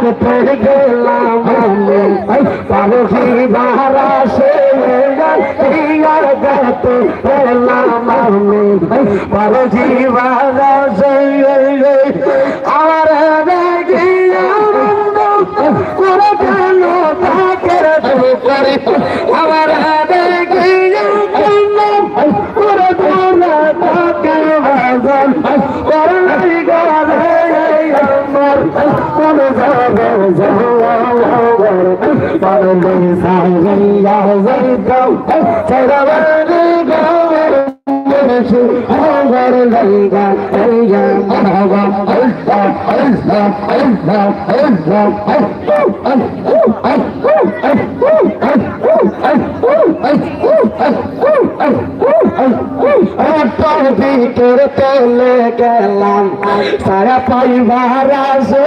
করতে গেলাম আমি পালকি বাহারা সে গেলাম আমি পালকি বাহারা সে قلبي صاحي يهزيك سرور قمر يمشي حضر ليلا هيا مرحبا عزة عزة عزة عزة তোর তেলে গেলাম সারা পরিবার আসে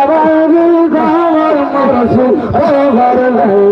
Oh,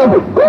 Oh,